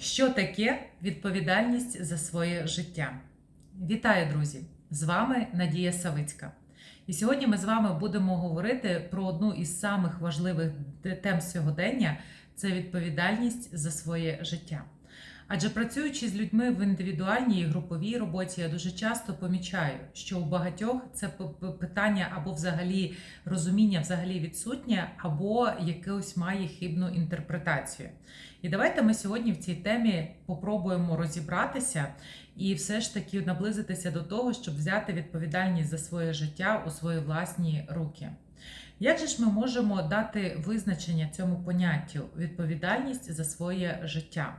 Що таке відповідальність за своє життя? Вітаю, друзі! З вами Надія Савицька. І сьогодні ми з вами будемо говорити про одну із самих важливих тем сьогодення це відповідальність за своє життя. Адже працюючи з людьми в індивідуальній і груповій роботі, я дуже часто помічаю, що у багатьох це питання або взагалі розуміння взагалі відсутнє, або якось має хибну інтерпретацію. І давайте ми сьогодні в цій темі попробуємо розібратися і все ж таки наблизитися до того, щоб взяти відповідальність за своє життя у свої власні руки. Як же ж ми можемо дати визначення цьому поняттю відповідальність за своє життя?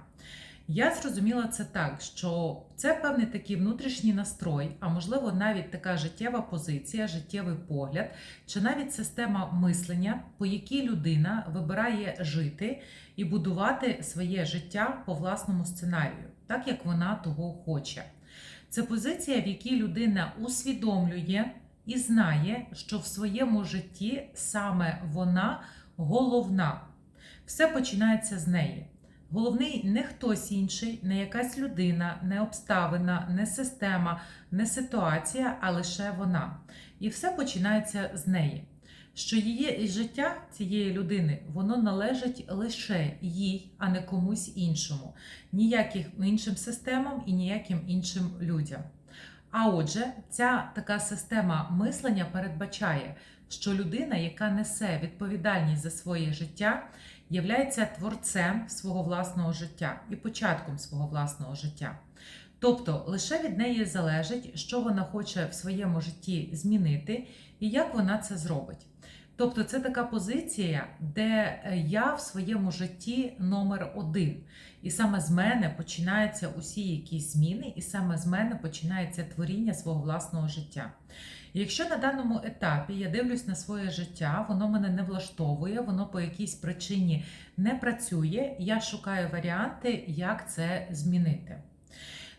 Я зрозуміла це так, що це певний такий внутрішній настрой, а можливо навіть така життєва позиція, життєвий погляд, чи навіть система мислення, по якій людина вибирає жити і будувати своє життя по власному сценарію, так як вона того хоче. Це позиція, в якій людина усвідомлює і знає, що в своєму житті саме вона головна. Все починається з неї. Головний не хтось інший, не якась людина, не обставина, не система, не ситуація, а лише вона. І все починається з неї. Що її життя цієї людини воно належить лише їй, а не комусь іншому, ніяким іншим системам і ніяким іншим людям. А отже, ця така система мислення передбачає, що людина, яка несе відповідальність за своє життя, являється творцем свого власного життя і початком свого власного життя. Тобто лише від неї залежить, що вона хоче в своєму житті змінити і як вона це зробить. Тобто, це така позиція, де я в своєму житті номер один. І саме з мене починаються усі якісь зміни, і саме з мене починається творіння свого власного життя. Якщо на даному етапі я дивлюсь на своє життя, воно мене не влаштовує, воно по якійсь причині не працює, я шукаю варіанти, як це змінити.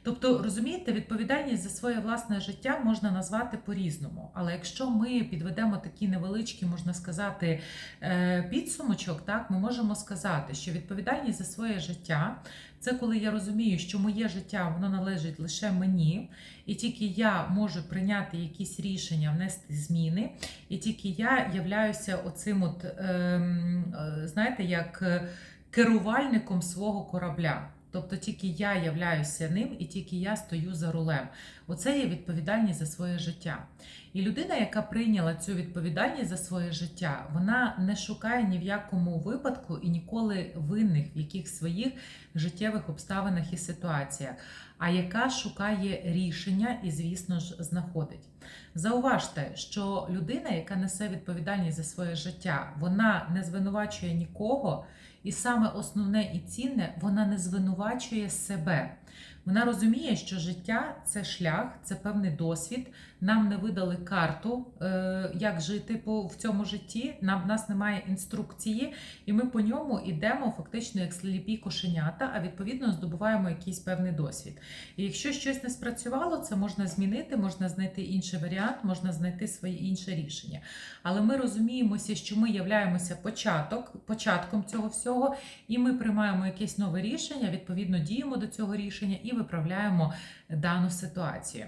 Тобто, розумієте, відповідальність за своє власне життя можна назвати по-різному. Але якщо ми підведемо такі невеличкі, можна сказати, е, підсумочок, так ми можемо сказати, що відповідальність за своє життя це коли я розумію, що моє життя воно належить лише мені, і тільки я можу прийняти якісь рішення, внести зміни, і тільки я являюся оцим, от, ем, е, знаєте, як е, керувальником свого корабля. Тобто тільки я являюся ним і тільки я стою за рулем. Оце є відповідальність за своє життя. І людина, яка прийняла цю відповідальність за своє життя, вона не шукає ні в якому випадку і ніколи винних в яких своїх життєвих обставинах і ситуаціях, а яка шукає рішення і, звісно ж, знаходить. Зауважте, що людина, яка несе відповідальність за своє життя, вона не звинувачує нікого. І саме основне і цінне, вона не звинувачує себе. Вона розуміє, що життя це шлях, це певний досвід. Нам не видали карту, е, як жити в цьому житті. Нам в нас немає інструкції, і ми по ньому йдемо фактично як сліпі кошенята, а відповідно здобуваємо якийсь певний досвід. І якщо щось не спрацювало, це можна змінити, можна знайти інший варіант, можна знайти своє інше рішення. Але ми розуміємося, що ми являємося початок, початком цього всього, і ми приймаємо якесь нове рішення, відповідно діємо до цього рішення і виправляємо дану ситуацію.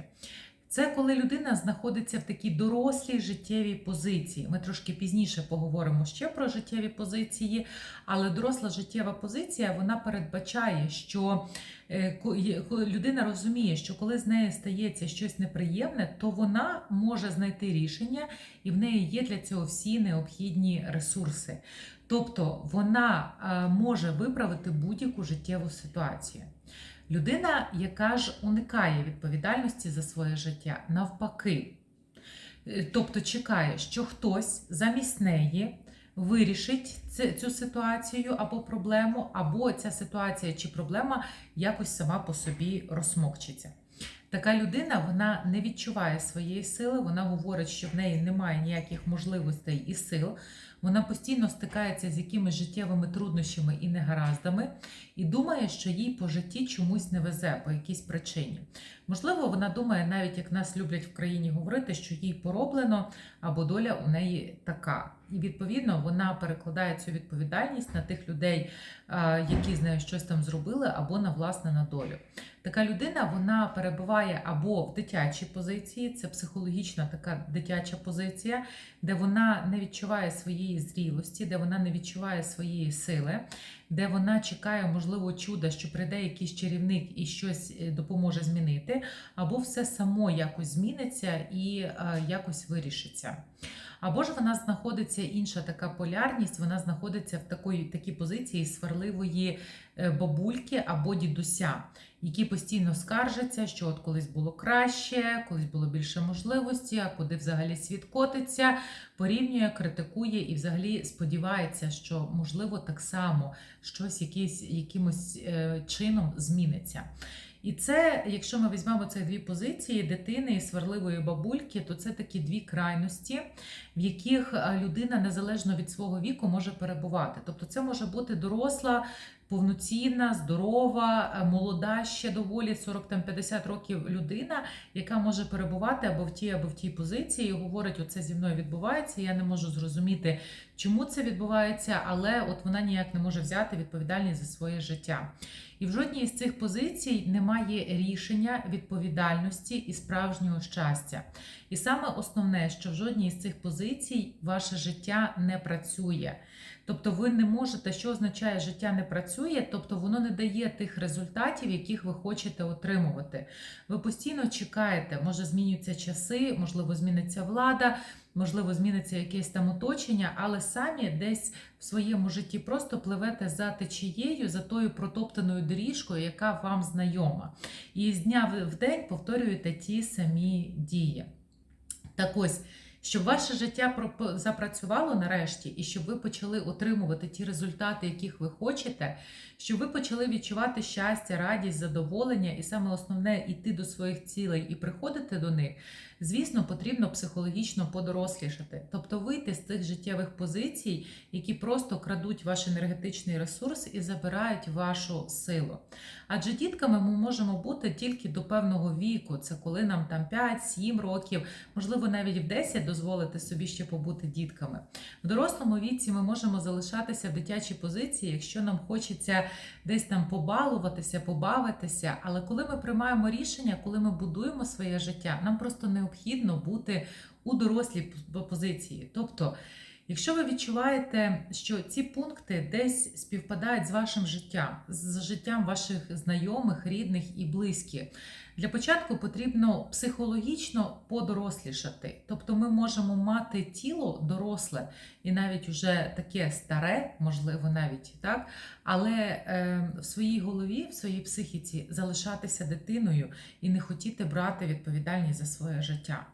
Це коли людина знаходиться в такій дорослій життєвій позиції. Ми трошки пізніше поговоримо ще про життєві позиції, але доросла життєва позиція вона передбачає, що е, людина розуміє, що коли з нею стається щось неприємне, то вона може знайти рішення, і в неї є для цього всі необхідні ресурси. Тобто вона е, може виправити будь-яку життєву ситуацію. Людина, яка ж уникає відповідальності за своє життя, навпаки, Е, тобто чекає, що хтось замість неї вирішить цю ситуацію або проблему, або ця ситуація чи проблема якось сама по собі розсмокчиться. Така людина вона не відчуває своєї сили, вона говорить, що в неї немає ніяких можливостей і сил. Вона постійно стикається з якимись життєвими труднощами і негараздами, і думає, що їй по житті чомусь не везе по якійсь причині. Можливо, вона думає, навіть як нас люблять в країні говорити, що їй пороблено або доля у неї така. І відповідно вона перекладає цю відповідальність на тих людей, які з нею щось там зробили, або на власне на долю. Така людина вона перебуває або в дитячій позиції, це психологічна така дитяча позиція, де вона не відчуває своєї зрілості, де вона не відчуває своєї сили, де вона чекає, можливо, чуда, що прийде якийсь чарівник і щось е, допоможе змінити, або все само якось зміниться і е, якось вирішиться. Або ж вона знаходиться інша така полярність, вона знаходиться в такої такій позиції сварливої е, бабульки або дідуся, які постійно скаржаться, що от колись було краще, колись було більше можливості, а куди взагалі світ котиться, порівнює, критикує і взагалі сподівається, що можливо так само щось якийсь, якимось е, чином зміниться. І це, якщо ми візьмемо ці дві позиції дитини і сварливої бабульки, то це такі дві крайності, в яких людина незалежно від свого віку може перебувати. Тобто, це може бути доросла повноцінна, здорова, е, молода, ще доволі 40-50 років людина, яка може перебувати або в тій, або в тій позиції, і говорить, оце зі мною відбувається. Я не можу зрозуміти, чому це відбувається, але от вона ніяк не може взяти відповідальність за своє життя. І в жодній з цих позицій немає рішення відповідальності і справжнього щастя. І саме основне, що в жодній з цих позицій ваше життя не працює. Тобто ви не можете, що означає життя не працює, тобто воно не дає тих результатів, яких ви хочете отримувати. Ви постійно чекаєте, може змінюються часи, можливо, зміниться влада, можливо, зміниться якесь там оточення, але самі десь в своєму житті просто пливете за течією, за тою протоптаною доріжкою, яка вам знайома. І з дня в день повторюєте ті самі дії. Так ось щоб ваше життя запрацювало нарешті, і щоб ви почали отримувати ті результати, яких ви хочете, щоб ви почали відчувати щастя, радість, задоволення, і саме основне йти до своїх цілей і приходити до них, звісно, потрібно психологічно подорослішати, тобто вийти з тих життєвих позицій, які просто крадуть ваш енергетичний ресурс і забирають вашу силу. Адже дітками ми можемо бути тільки до певного віку, це коли нам там 5-7 років, можливо, навіть в 10 дозволити собі ще побути дітками. В дорослому віці ми можемо залишатися в дитячій позиції, якщо нам хочеться десь там побалуватися, побавитися. Але коли ми приймаємо рішення, коли ми будуємо своє життя, нам просто необхідно бути у дорослій позиції. Тобто. Якщо ви відчуваєте, що ці пункти десь співпадають з вашим життям, з життям ваших знайомих, рідних і близьких, для початку потрібно психологічно подорослішати. Тобто ми можемо мати тіло доросле і навіть уже таке старе, можливо, навіть так, але е, в своїй голові, в своїй психіці залишатися дитиною і не хотіти брати відповідальність за своє життя.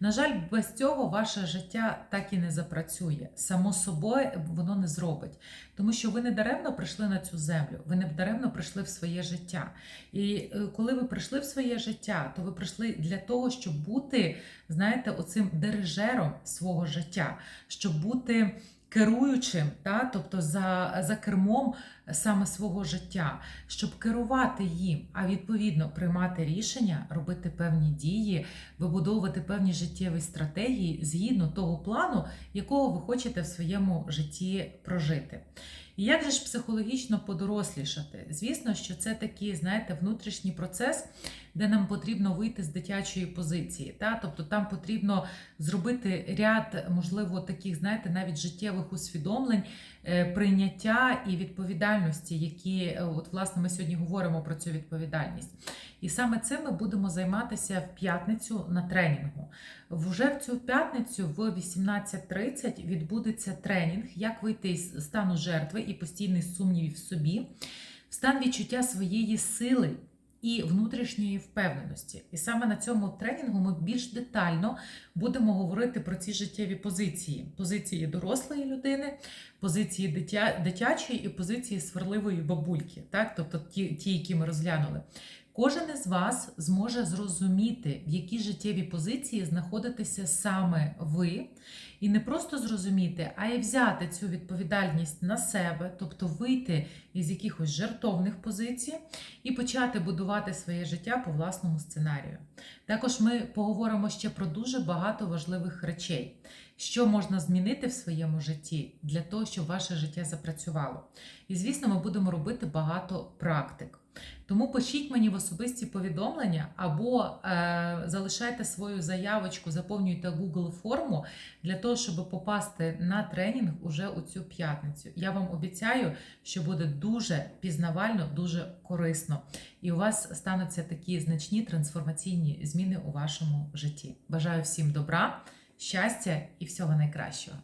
На жаль, без цього ваше життя так і не запрацює. Само собою воно не зробить. Тому що ви не даремно прийшли на цю землю, ви не даремно прийшли в своє життя. І е, коли ви прийшли в своє життя, то ви прийшли для того, щоб бути, знаєте, оцим дирижером свого життя, щоб бути керуючим, та, тобто за, за кермом саме свого життя, щоб керувати їм, а відповідно приймати рішення, робити певні дії, вибудовувати певні життєві стратегії згідно того плану, якого ви хочете в своєму житті прожити. І як же ж психологічно подорослішати? Звісно, що це такий, знаєте, внутрішній процес, де нам потрібно вийти з дитячої позиції. Та? Тобто там потрібно зробити ряд, можливо, таких, знаєте, навіть життєвих усвідомлень, Е, прийняття і відповідальності, які е, от власне ми сьогодні говоримо про цю відповідальність. І саме цим ми будемо займатися в п'ятницю на тренінгу. Вже в цю п'ятницю в 18.30 відбудеться тренінг, як вийти з стану жертви і постійних сумнівів в собі, в стан відчуття своєї сили і внутрішньої впевненості. І саме на цьому тренінгу ми більш детально будемо говорити про ці життєві позиції: позиції дорослої людини, позиції дитя, дитячої і позиції сварливої бабульки, так? тобто ті, ті, які ми розглянули. Кожен із вас зможе зрозуміти, в якій життєвій позиції знаходитеся саме ви, і не просто зрозуміти, а й взяти цю відповідальність на себе, тобто вийти із якихось жертовних позицій і почати будувати своє життя по власному сценарію. Також ми поговоримо ще про дуже багато важливих речей, що можна змінити в своєму житті для того, щоб ваше життя запрацювало. І звісно, ми будемо робити багато практик. Тому пишіть мені в особисті повідомлення або е, залишайте свою заявочку, заповнюйте Google форму для того, щоб попасти на тренінг уже у цю п'ятницю. Я вам обіцяю, що буде дуже пізнавально, дуже корисно, і у вас стануться такі значні трансформаційні зміни у вашому житті. Бажаю всім добра, щастя і всього найкращого.